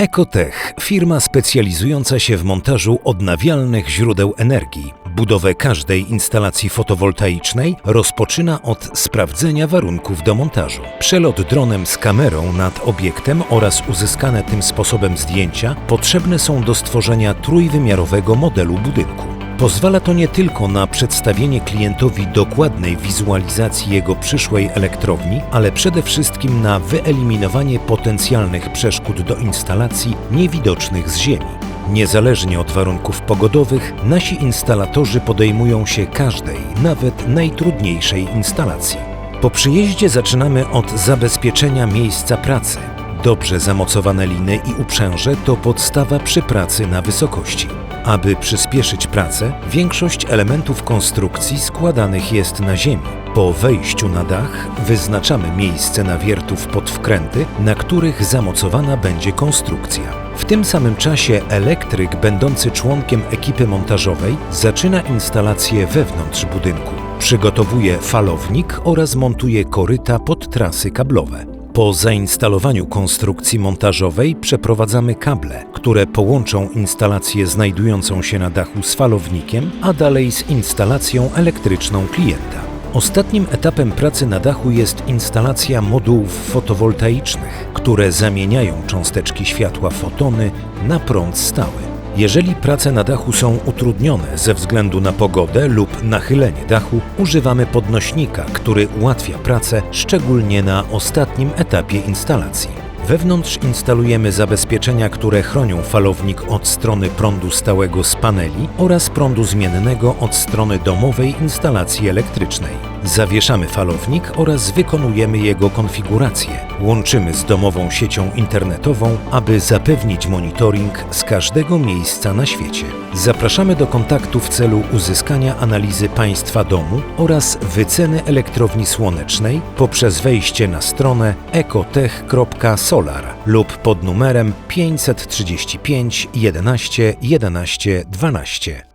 Ecotech, firma specjalizująca się w montażu odnawialnych źródeł energii. Budowę każdej instalacji fotowoltaicznej rozpoczyna od sprawdzenia warunków do montażu. Przelot dronem z kamerą nad obiektem oraz uzyskane tym sposobem zdjęcia potrzebne są do stworzenia trójwymiarowego modelu budynku. Pozwala to nie tylko na przedstawienie klientowi dokładnej wizualizacji jego przyszłej elektrowni, ale przede wszystkim na wyeliminowanie potencjalnych przeszkód do instalacji niewidocznych z Ziemi. Niezależnie od warunków pogodowych, nasi instalatorzy podejmują się każdej, nawet najtrudniejszej instalacji. Po przyjeździe zaczynamy od zabezpieczenia miejsca pracy. Dobrze zamocowane liny i uprzęże to podstawa przy pracy na wysokości. Aby przyspieszyć pracę, większość elementów konstrukcji składanych jest na ziemi. Po wejściu na dach wyznaczamy miejsce nawiertów pod wkręty, na których zamocowana będzie konstrukcja. W tym samym czasie elektryk będący członkiem ekipy montażowej zaczyna instalację wewnątrz budynku. Przygotowuje falownik oraz montuje koryta pod trasy kablowe. Po zainstalowaniu konstrukcji montażowej przeprowadzamy kable, które połączą instalację znajdującą się na dachu z falownikiem, a dalej z instalacją elektryczną klienta. Ostatnim etapem pracy na dachu jest instalacja modułów fotowoltaicznych, które zamieniają cząsteczki światła fotony na prąd stały. Jeżeli prace na dachu są utrudnione ze względu na pogodę lub nachylenie dachu, używamy podnośnika, który ułatwia pracę, szczególnie na ostatnim etapie instalacji. Wewnątrz instalujemy zabezpieczenia, które chronią falownik od strony prądu stałego z paneli oraz prądu zmiennego od strony domowej instalacji elektrycznej. Zawieszamy falownik oraz wykonujemy jego konfigurację. Łączymy z domową siecią internetową, aby zapewnić monitoring z każdego miejsca na świecie. Zapraszamy do kontaktu w celu uzyskania analizy państwa domu oraz wyceny elektrowni słonecznej poprzez wejście na stronę ecotech.solar lub pod numerem 535 11 11 12.